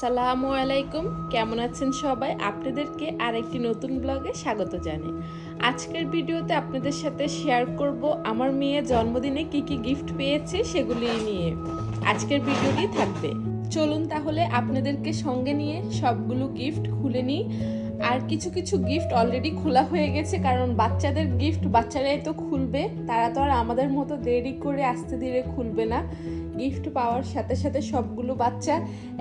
সালামু আলাইকুম। কেমন আছেন সবাই? আপনাদেরকে আরেকটি নতুন ব্লগে স্বাগত জানাই। আজকের ভিডিওতে আপনাদের সাথে শেয়ার করব, আমার মেয়ে জন্মদিনে কি কি গিফট পেয়েছে সেগুলি নিয়ে। আজকের ভিডিওটি থাকবে। চলুন তাহলে আপনাদেরকে সঙ্গে নিয়ে সবগুলো গিফট খুলে নিই। আর কিছু কিছু গিফট অলরেডি খোলা হয়ে গেছে, কারণ বাচ্চাদের গিফট বাচ্চারাই তো খুলবে, তারা তো আর আমাদের মতো দেরি করে আস্তে ধীরে খুলবে না। গিফট পাওয়ার সাথে সাথে সবগুলো বাচ্চা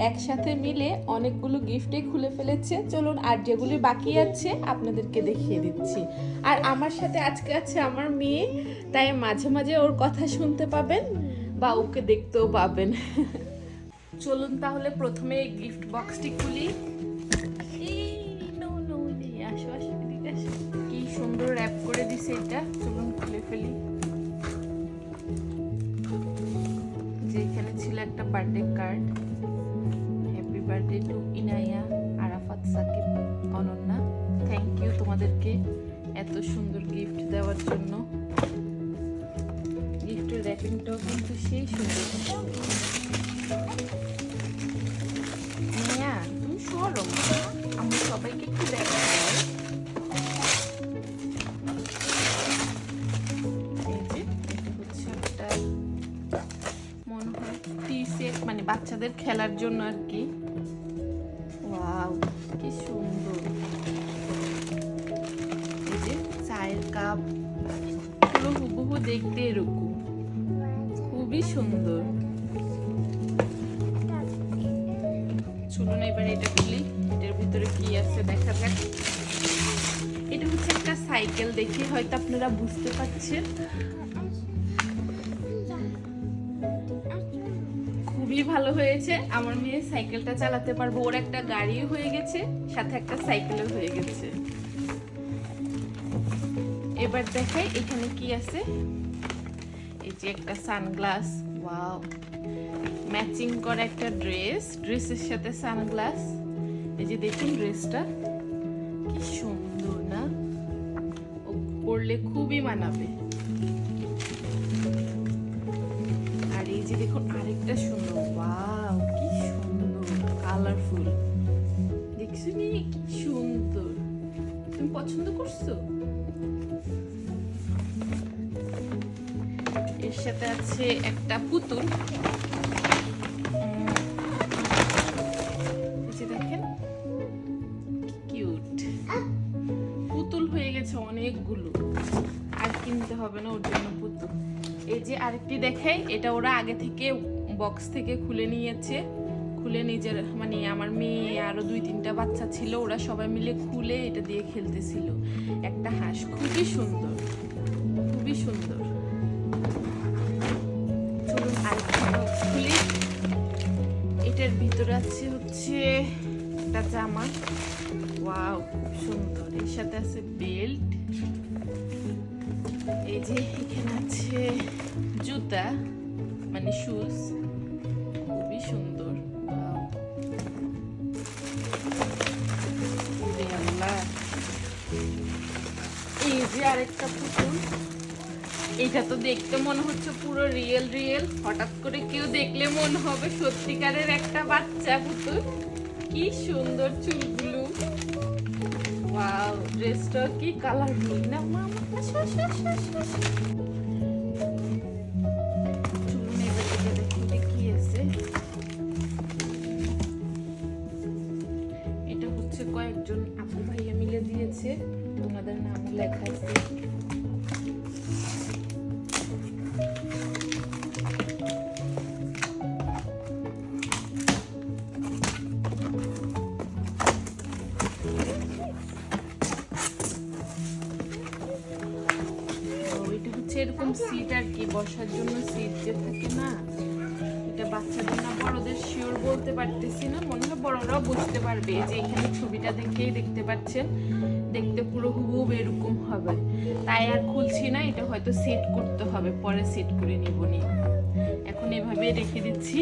একসাথে মিলে অনেকগুলো গিফটে খুলে ফেলেছে। চলুন আর যেগুলি বাকি আছে, আপনাদেরকে দেখিয়ে দিচ্ছি। আর আমার সাথে আজকে আছে আমার মেয়ে, তাই মাঝে মাঝে ওর কথা শুনতে পাবেন বা ওকে দেখতেও পাবেন। চলুন তাহলে প্রথমে এই গিফট বক্সটি খুলি। এটা চলুন খুলে ফেলি। যে এখানে ছিল একটা birthday card happy birthday to Inaya Arafat Sakib Ananya. Thank you তোমাদেরকে এত সুন্দর বাচ্চাদের খেলার জন্য আর কি। ওয়াও। কি সুন্দর। এই যে চায়ের কাপ পুরো হুবহু দেখতে এরকম। খুবই সুন্দর। চলুন এবার এটা খুলি। এটার ভিতরে কি আছে দেখা যাক। এটা হচ্ছে একটা সাইকেল দেখে হয়তো আপনারা বুঝতে পারছেন। খুবই ভালো হয়েছে। আমার মেয়ে সাইকেলটা চালাতে পারব। ওর একটা গাড়িও হয়ে গেছে, সাথে একটা সাইকেলও হয়ে গেছে। এবার দেখাই এখানে কি আছে। এই যে একটা সানগ্লাস, ওয়াও। ম্যাচিং করা একটা ড্রেস, ড্রেসের সাথে সানগ্লাস। এই যে দেখুন ড্রেসটা, কি সুন্দর না? পরলে খুবই মানাবে। যে দেখুন, আরেকটা সুন্দর। ওয়াও, কি সুন্দর কালারফুল দেখছ নি? কি সুন্দর। তুমি পছন্দ করছ? এর সাথে আছে একটা পুতুল। আরেকটি দেখাই, এটা ওরা আগে থেকে বক্স থেকে খুলে নিয়েছে। খুলে নিজের মানে আমার মেয়ে আরও দুই তিনটা বাচ্চা ছিল, ওরা সবাই মিলে খুলে এটা দিয়ে খেলতেছিল। একটা হাঁস, খুবই সুন্দর খুবই সুন্দর। এটার ভিতরে আছে হচ্ছে একটা জামা। ওয়াও সুন্দর। এর সাথে আছে বেল্ট। এই যে এখানে আছে জুতা মানে শুজ খুবই সুন্দর। এই যে আরেকটা পুতুল এটা তো দেখতে মনে হচ্ছে পুরো রিয়েল রিয়েল হঠাৎ করে কেউ দেখলে মনে হবে সত্যিকারের একটা বাচ্চা পুতুল। কি সুন্দর চুলগুলো। ওয়াও ড্রেসটা কি কালারফুল না, মামা? হচ্ছে এরকম সিট আর কি, বসার জন্য সিট যে থাকে না, এটা বাচ্চাদের না, বড়দের শিওর বলতে পারতেছি না, মনে হয় বড়রাও বুঝতে পারবে যে এখানে ছবিটা দেখেই দেখতে পাচ্ছেন। দেখতে পুরো হুবহুব এরকম হবে। তাই আর খুলছি না, এটা হয়তো সেট করতে হবে, পরে সেট করে নিব নি। এখন এভাবে রেখে দিচ্ছি।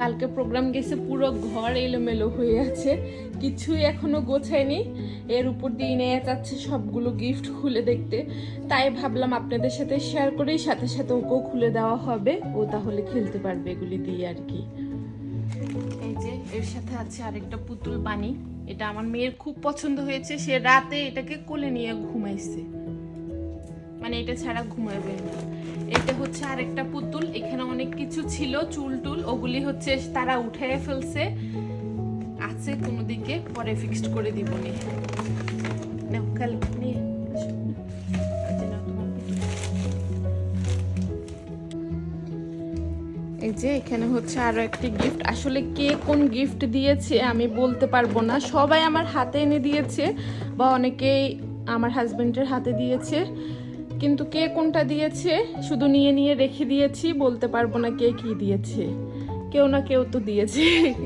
কালকে প্রোগ্রাম গেছে, পুরো ঘর এলোমেলো হয়ে আছে, কিছুই এখনও গোছায়নি। এর উপর দিয়ে নিয়ে যাচ্ছে সবগুলো গিফট খুলে দেখতে। তাই ভাবলাম আপনাদের সাথে শেয়ার করেই সাথে সাথে ওকেও খুলে দেওয়া হবে। ও তাহলে খেলতে পারবে এগুলি দিয়ে আর কি। এই যে, এর সাথে আছে আরেকটা পুতুল বানি এটা আমার মেয়ের খুব পছন্দ হয়েছে, সে রাতে এটাকে কোলে নিয়ে ঘুমাইছে। মানে এটা ছাড়া ঘুমাবে না। এটা হচ্ছে আরেকটা পুতুল, এখানে অনেক কিছু ছিল, চুল টুল, ওগুলি হচ্ছে তারা উঠে ফেলছে। আছে কোনো দিকে, পরে ফিক্সড করে দিবনি নি। নিয়ে যে এখানে হচ্ছে আরও একটি গিফট আসলে কে কোন গিফট দিয়েছে আমি বলতে পারব না। সবাই আমার হাতে এনে দিয়েছে বা অনেকেই আমার হাজবেন্ডের হাতে দিয়েছে। কিন্তু কে কোনটা দিয়েছে শুধু নিয়ে নিয়ে রেখে দিয়েছি, বলতে পারব না কে কি দিয়েছে। কেউ না কেউ তো দিয়েছে,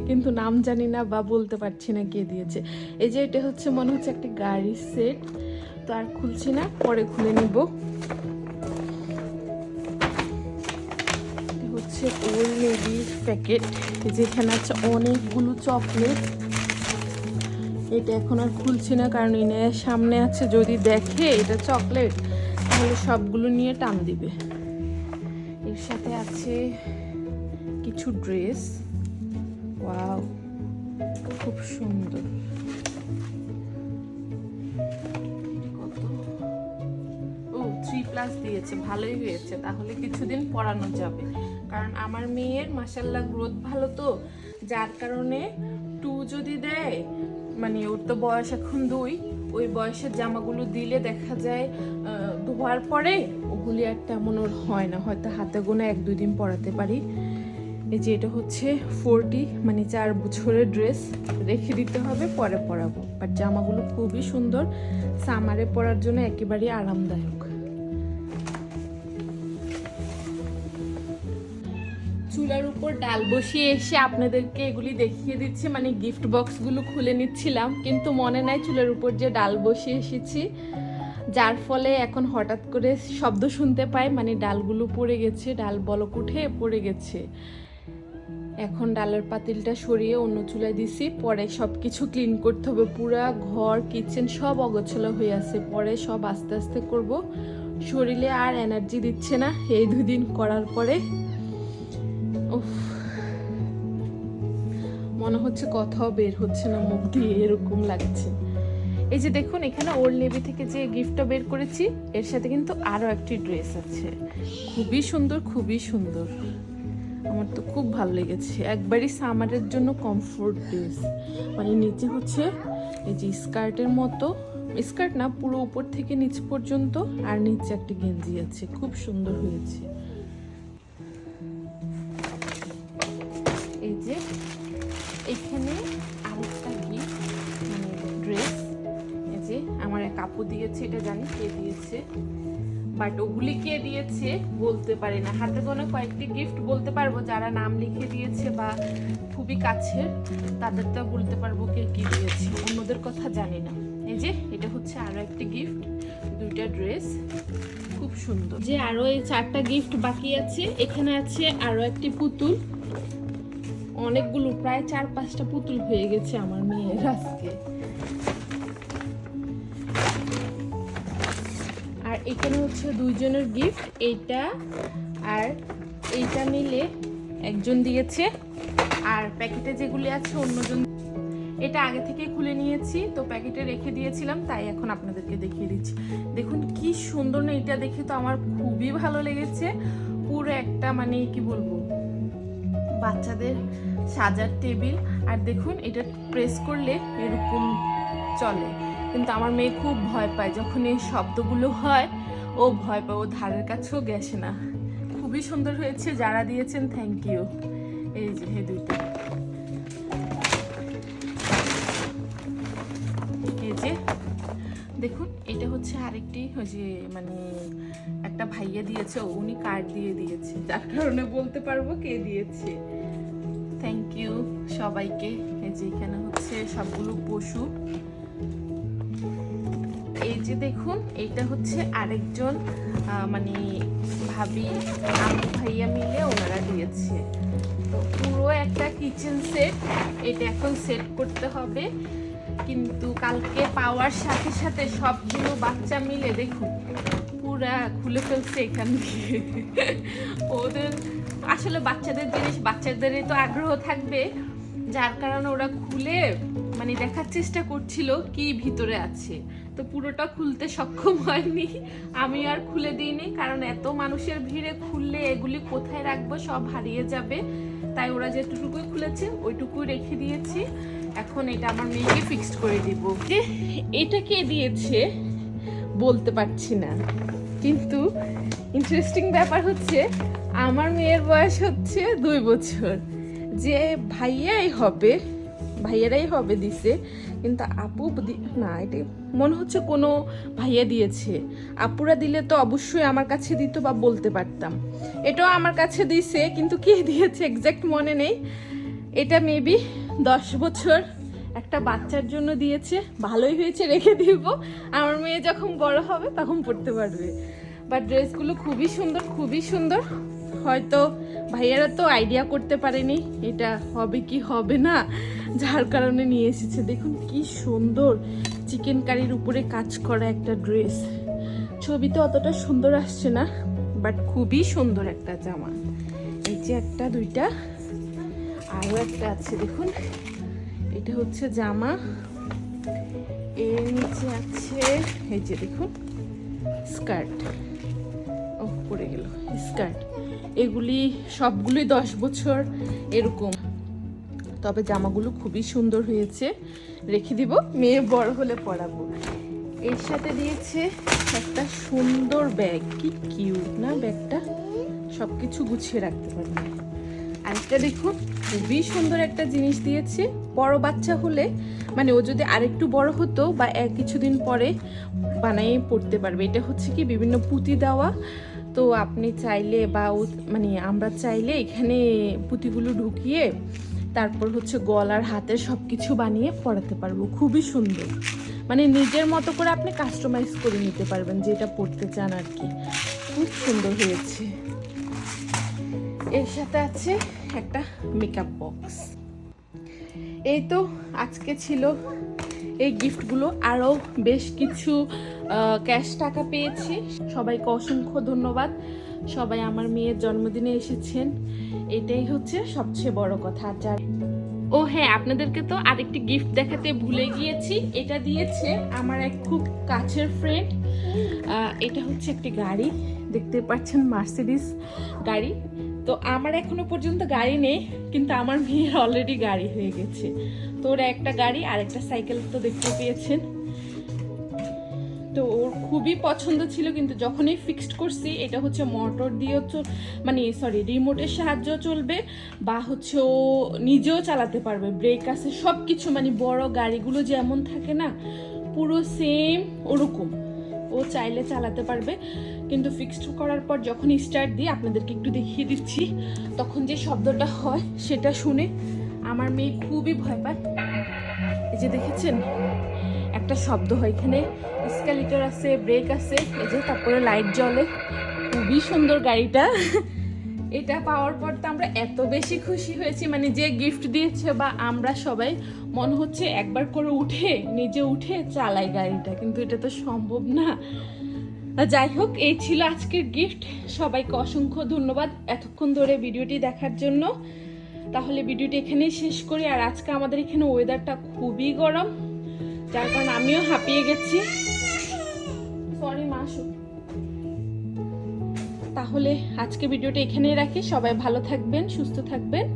কিন্তু নাম জানি না বা বলতে পারছি না কে দিয়েছে। এই যে এটা হচ্ছে মনে হচ্ছে একটা গাড়ির সেট তো আর খুলছি না, পরে খুলে নিব। হচ্ছে ওল্ড নেভির প্যাকেট যেখানে আছে অনেকগুলো চকলেট এটা এখন আর খুলছি না, কারণ এনে সামনে আছে, যদি দেখে এটা চকলেট তাহলে সবগুলো নিয়ে টান দিবে। এর সাথে আছে কিছু ড্রেস ওয়াও খুব সুন্দর। ও থ্রি প্লাস দিয়েছে, ভালোই হয়েছে। তাহলে কিছুদিন পড়ানো যাবে। কারণ আমার মেয়ের মাসাল্লাহ গ্রোথ ভালো তো। যার কারণে টু যদি দেয় মানে ওর তো বয়স এখন দুই, ওই বয়সের জামাগুলো দিলে দেখা যায় ধোয়ার পরে ওগুলি আর তেমন ওর হয় না। হয়তো হাতে গোনা এক দুই দিন পরাতে পারি। এই যে এটা হচ্ছে ফোরটি মানে চার বছরের ড্রেস রেখে দিতে হবে, পরে পরাবো। বাট জামাগুলো খুবই সুন্দর সামারে পরার জন্য একেবারেই আরামদায়ক। চুলার উপর ডাল বসিয়ে এসে আপনাদেরকে এগুলি দেখিয়ে দিচ্ছি। মানে গিফট বক্সগুলো খুলে নিচ্ছিলাম। কিন্তু মনে নাই চুলার উপর যে ডাল বসিয়ে এসেছি। যার ফলে এখন হঠাৎ করে শব্দ শুনতে পাই। মানে ডালগুলো পড়ে গেছে, ডাল বলক উঠে পড়ে গেছে। এখন ডালের পাতিলটা সরিয়ে অন্য চুলায় দিছি। পরে সব কিছু ক্লিন করতে হবে। পুরা ঘর কিচেন সব অগোছলা হয়ে আছে। পরে সব আস্তে আস্তে করব। শরীরে আর এনার্জি দিচ্ছে না। এই দুদিন করার পরে মনে হচ্ছে কথাও বের হচ্ছে না, মুখ দিয়ে এরকম লাগছে। এই যে দেখুন, এখানে ওল্ড নেভি থেকে যে গিফটটা বের করেছি, এর সাথে কিন্তু আরও একটি ড্রেস আছে। খুবই সুন্দর খুবই সুন্দর। আমার তো খুব ভালো লেগেছে। একবারই সামারের জন্য কমফোর্ট ড্রেস মানে নিচে হচ্ছে এই যে স্কার্টের মতো। স্কার্ট না, পুরো উপর থেকে নিচ পর্যন্ত, আর নিচে একটা গেঞ্জি আছে। খুব সুন্দর হয়েছে। যে এখানে আরেকটা গিফট মানে ড্রেস এই যে আমার এক আপু দিয়েছে, এটা জানি কে দিয়েছে বাট ওগুলি কে দিয়েছে বলতে পারি না। হাতে গোনা কয়েকটি গিফট বলতে পারব, যারা নাম লিখে দিয়েছে বা খুবই কাছের, তাদের তো বলতে পারব কে কি দিয়েছে, অন্যদের কথা জানি না। এই যে, এটা হচ্ছে আরও একটি গিফট দুইটা ড্রেস খুব সুন্দর। যে আরও এই চারটা গিফট বাকি আছে, এখানে আছে আরও একটি পুতুল। অনেকগুলো, প্রায় চার পাঁচটা পুতুল হয়ে গেছে আমার মেয়ের আজকে। আর এখানে হচ্ছে দুইজনের গিফট এইটা আর এইটা মিলে একজন দিয়েছে। আর প্যাকেটে যেগুলি আছে অন্যজন এটা আগে থেকে খুলে নিয়েছি, তো প্যাকেটে রেখে দিয়েছিলাম, তাই এখন আপনাদেরকে দেখিয়ে দিচ্ছি। দেখুন কি সুন্দর না, এটা দেখে তো আমার খুবই ভালো লেগেছে। পুরো একটা মানে কি বলব? বাচ্চাদের সাজার টেবিল। আর দেখুন, এটা প্রেস করলে এরকম চলে। কিন্তু আমার মেয়ে খুব ভয় পায়। যখন এই শব্দগুলো হয়, ও ভয় পায়। ও ধারের কাছেও গেছে না। খুবই সুন্দর হয়েছে। যারা দিয়েছেন থ্যাংক ইউ এই যে হে দুইটা। দেখুন, এটা হচ্ছে আরেকটি ওই যে মানে একটা ভাইয়া দিয়েছে, উনি কার্ড দিয়ে দিয়েছে। যার কারণে বলতে পারব কে দিয়েছে। থ্যাংক ইউ সবাইকে। এই যে এখানে হচ্ছে সবগুলো পশু। এই যে দেখুন, এটা হচ্ছে আরেকজন মানে ভাবি, আমি, ভাইয়া মিলে ওনারা দিয়েছে। তো পুরো একটা কিচেন সেট এটা এখন সেট করতে হবে। কিন্তু কালকে পাওয়ার সাথে সাথে সবগুলো বাচ্চা মিলে দেখুন, পুরা খুলে ফেলছে এখান দিয়ে। ওদের, আসলে বাচ্চাদের জিনিস, বাচ্চাদেরই তো আগ্রহ থাকবে। যার কারণে ওরা খুলে মানে দেখার চেষ্টা করছিল কি ভিতরে আছে। তো পুরোটা খুলতে সক্ষম হয়নি। আমি আর খুলে দিইনি, কারণ এত মানুষের ভিড়ে খুললে এগুলি কোথায় রাখব সব হারিয়ে যাবে। তাই ওরা যেটুকুই খুলেছে, ওইটুকুই রেখে দিয়েছি। এখন এটা আমার মেয়েকে ফিক্সড করে দিব। যে এটা কে দিয়েছে বলতে পারছি না। কিন্তু ইন্টারেস্টিং ব্যাপার হচ্ছে আমার মেয়ের বয়স হচ্ছে দুই বছর। যে ভাইয়াই হবে, ভাইয়ারাই হবে দিছে, কিন্তু আপু না, এটা মনে হচ্ছে কোনো ভাইয়া দিয়েছে। আপুরা দিলে তো অবশ্যই আমার কাছে দিত বা বলতে পারতাম। এটাও আমার কাছে দিছে, কিন্তু কে দিয়েছে এক্সাক্ট মনে নেই। এটা মেবি দশ বছর একটা বাচ্চার জন্য দিয়েছে, ভালোই হয়েছে, রেখে দিব। আমার মেয়ে যখন বড় হবে তখন পড়তে পারবে। বাট ড্রেসগুলো খুবই সুন্দর খুবই সুন্দর। হয়তো ভাইয়ারা তো আইডিয়া করতে পারেনি, এটা হবে কি হবে না, যার কারণে নিয়ে এসেছে। দেখুন কি সুন্দর চিকেন কারির উপরে কাজ করা একটা ড্রেস ছবিতে অতটা সুন্দর আসছে না বাট খুবই সুন্দর একটা জামা। এই যে একটা, দুইটা। আরও একটা আছে, দেখুন। এটা হচ্ছে জামা। এর নিচে আছে, এই যে দেখুন, স্কার্ট। ও পড়ে গেল, স্কার্ট। এগুলি সবগুলি দশ বছর এরকম। তবে জামাগুলো খুবই সুন্দর হয়েছে। রেখে দিব, মেয়ে বড় হলে পরাবো। এর সাথে দিয়েছে একটা সুন্দর ব্যাগ। কি কিউট, না ব্যাগটা? সব কিছু গুছিয়ে রাখতে পারবে। আরেকটা দেখুন খুবই সুন্দর একটা জিনিস দিয়েছে। বড় বাচ্চা হলে মানে ও যদি আরেকটু বড় হতো বা এক কিছুদিন পরে বানিয়ে পড়তে পারবে। এটা হচ্ছে কি বিভিন্ন পুঁতি দেওয়া। তো আপনি চাইলে বা মানে আমরা চাইলে এখানে পুঁতিগুলো ঢুকিয়ে তারপর হচ্ছে গলার হাতের সব কিছু বানিয়ে পড়াতে পারব। খুবই সুন্দর। মানে নিজের মতো করে আপনি কাস্টমাইজ করে নিতে পারবেন, যেটা পড়তে চান আর কি। খুব সুন্দর হয়েছে। এর সাথে আছে একটা মেকআপ বক্স এই তো আজকে ছিল এই গিফটগুলো আরও বেশ কিছু ক্যাশ টাকা পেয়েছি। সবাইকে অসংখ্য ধন্যবাদ। সবাই আমার মেয়ের জন্মদিনে এসেছেন। এটাই হচ্ছে সবচেয়ে বড় কথা। যার ও হ্যাঁ আপনাদেরকে তো আরেকটি গিফট দেখাতে ভুলে গিয়েছি। এটা দিয়েছে আমার এক খুব কাছের ফ্রেন্ড এটা হচ্ছে একটি গাড়ি। দেখতে পাচ্ছেন মার্সিডিস গাড়ি। তো আমার এখনও পর্যন্ত গাড়ি নেই, কিন্তু আমার মেয়ের অলরেডি গাড়ি হয়ে গেছে। তো ওরা একটা গাড়ি আর একটা সাইকেল তো দেখতে পেয়েছেন। তো ওর খুবই পছন্দ ছিল, কিন্তু যখনই ফিক্সড করছি, এটা হচ্ছে মোটর দিয়েও মানে সরি রিমোটের সাহায্য চলবে, বা হচ্ছে ও নিজেও চালাতে পারবে। ব্রেক আছে সব কিছু মানে বড় গাড়িগুলো যেমন থাকে না, পুরো সেম ওরকম। ও চাইলে চালাতে পারবে। কিন্তু ফিক্সড করার পর যখন স্টার্ট দিই, আপনাদেরকে একটু দেখিয়ে দিচ্ছি। তখন যে শব্দটা হয়, সেটা শুনে আমার মেয়ে খুবই ভয় পায়। এই যে দেখেছেন, একটা শব্দ হয় এখানে। স্ক্যালিটার আছে ব্রেক আছে, এই যে তারপরে লাইট জ্বলে। খুবই সুন্দর গাড়িটা। এটা পাওয়ার পর তো আমরা এত বেশি খুশি হয়েছি মানে যে গিফট দিয়েছে বা আমরা সবাই, মনে হচ্ছে একবার করে উঠে, নিজে উঠে চালাই গাড়িটা, কিন্তু এটা তো সম্ভব না। যাই হোক এই ছিল আজকের গিফট। সবাইকে অসংখ্য ধন্যবাদ এতক্ষণ ধরে ভিডিওটি দেখার জন্য। তাহলে ভিডিওটি এখানেই শেষ করি। আর আজকে আমাদের এখানে ওয়েদারটা খুবই গরম, যার কারণে আমিও হাঁপিয়ে গেছি। সরি মাসু তাহলে আজকে ভিডিওটা এখানেই রাখি। সবাই ভালো থাকবেন, সুস্থ থাকবেন।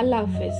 আল্লাহ হাফেজ।